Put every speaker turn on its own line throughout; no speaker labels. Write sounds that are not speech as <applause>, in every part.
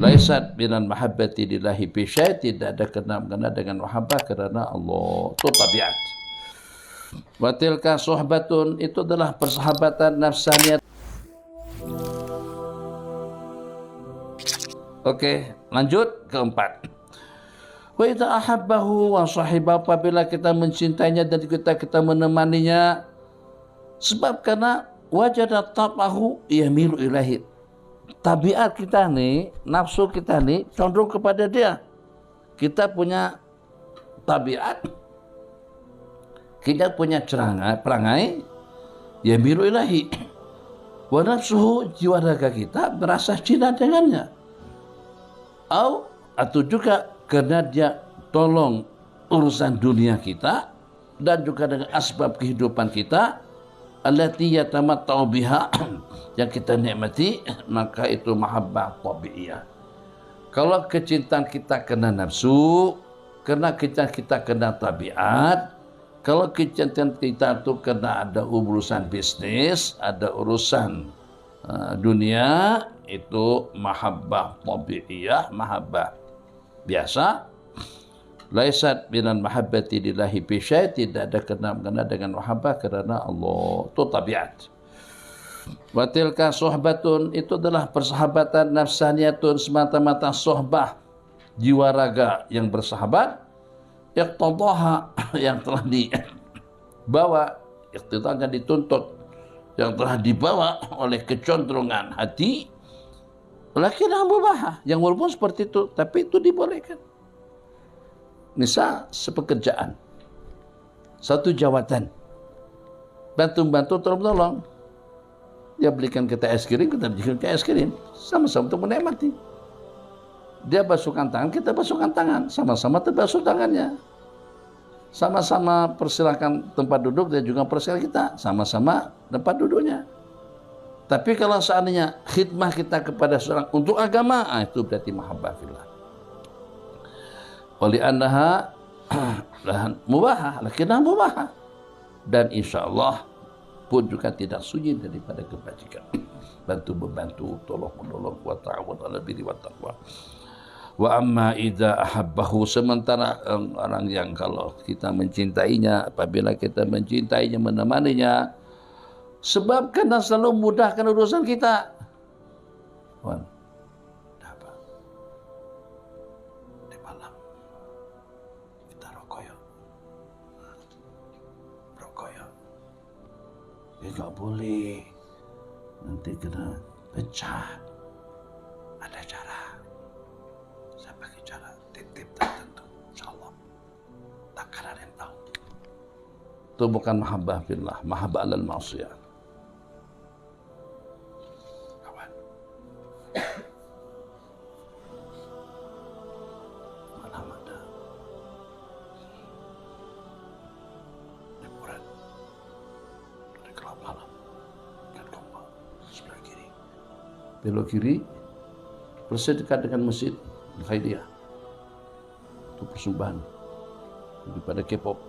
Laisat binan mahabbati lillahi bisyai tidak ada kena-mengena dengan mahabbah kerana Allah. Itu tabiat. Wa tilka suhbatun itu adalah persahabatan nafsaniyah. Okey, lanjut keempat. Wa idza ahabbahu wa sahiba apabila kita mencintainya dan kita kita menemaninya sebab karena wajada tabahu yamilu ilahi. Tabiat kita ni, nafsu kita ni condong kepada dia. Kita punya tabiat kita punya cerangai, perangai yamilu ilahi. <clears throat> Wa nafsuhu jiwa raga kita berasa cinta dengannya. Atau atau juga kerana dia tolong urusan dunia kita dan juga dengan asbab kehidupan kita allati yatamatta'u biha <clears throat> yang kita nikmati maka itu mahabbah tabi'iyah. Kalau kecintaan kita kena nafsu kena kita kita kena tabiat kalau kecintaan kita itu kena ada urusan bisnis ada urusan uh, dunia itu mahabbah tabi'iyah mahabbah biasa laisat binan mahabbati lillahi bisyai tidak ada kena-mengena dengan mahabbah kerana Allah itu tabiat wa tilka suhbatun itu adalah persahabatan nafsaniyatun semata-mata sohbah jiwa raga yang bersahabat iqtadaha <coughs> yang telah dibawa iqtidahnya dituntut yang telah dibawa oleh kecondrongan hati Lakin yang yang walaupun seperti itu, tapi itu dibolehkan. Misal sepekerjaan, satu jawatan, bantu-bantu tolong-tolong, dia belikan kita es krim, kita belikan kita es krim, sama-sama untuk menikmati. Dia basuhkan tangan, kita basuhkan tangan, sama-sama terbasuh tangannya. Sama-sama persilakan tempat duduk, dia juga persilakan kita, sama-sama tempat duduknya. Tapi kalau seandainya khidmah kita kepada seorang untuk agama, ah, itu berarti mahabbah fillah. Wali annaha <clears throat> lahan mubahah, lakinah mubahah. Dan insya Allah pun juga tidak sunyi daripada kebajikan. <clears throat> Bantu membantu, tolong menolong, wa ta'awad ala biri wa taqwa. Wa amma idza ahabbahu sementara orang yang kalau kita mencintainya, apabila kita mencintainya, menemaninya, Sebab kena selalu mudahkan urusan kita. Wan, Ya tak boleh. Nanti kena pecah. Ada cara. Saya pakai cara titip tertentu. InsyaAllah. Takkan ada yang tahu. Itu bukan mahabbah fillah. Mahabbah alal mausiyah. Belok kiri persis dekat dengan masjid Khairiyah itu persembahan daripada K-pop.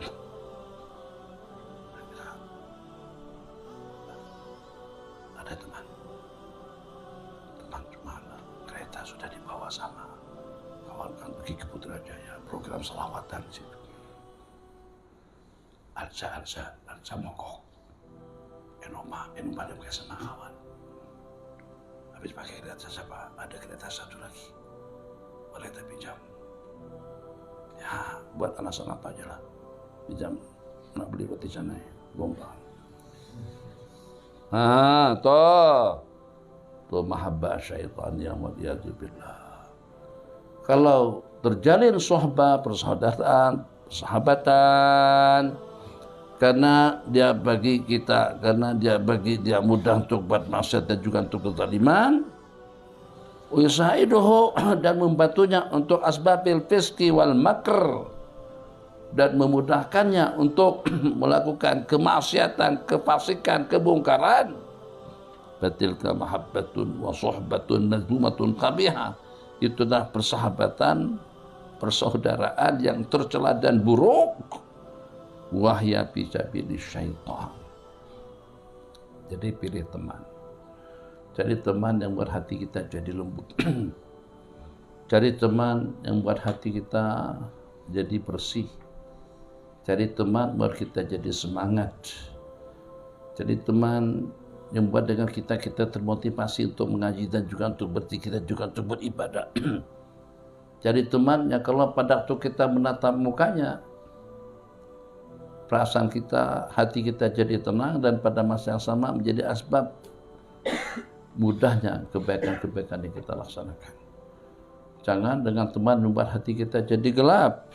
Ada teman. Teman mana kereta sudah dibawa sama kawan kan pergi ke Putrajaya program selawatan situ. Alsa Alsa Alsa Mokok Enoma Enoma dia pakai sama kawan Habis pakai kereta siapa? Ada kereta satu lagi. Boleh tak pinjam? Ya, buat alasan apa aja lah. Pinjam. Nak beli roti canai. Bomba. Ah, toh. Tuh mahabbah syaitan yang wadiyadu billah. Kalau terjalin sohbah, persaudaraan, persahabatan, karena dia bagi kita karena dia bagi dia mudah untuk buat maksiat dan juga untuk kezaliman Usahiduhu <clears throat> dan membantunya untuk asbabil fiski wal makr dan memudahkannya untuk <clears throat> melakukan kemaksiatan, kefasikan, kebongkaran. Batilka mahabbatun wa sohbatun nazumatun qabihah. Itu adalah persahabatan, persaudaraan yang tercela dan buruk wahya fisabili syaitan. Jadi pilih teman. Jadi teman yang berhati kita jadi lembut. <clears throat> Cari teman yang buat hati kita jadi bersih. Cari teman buat kita jadi semangat. Cari teman yang buat dengan kita kita termotivasi untuk mengaji dan juga untuk berzikir dan juga untuk beribadah. <clears throat> Cari teman yang kalau pada waktu kita menatap mukanya, perasaan kita, hati kita jadi tenang dan pada masa yang sama menjadi asbab mudahnya kebaikan-kebaikan yang kita laksanakan. Jangan dengan teman membuat hati kita jadi gelap.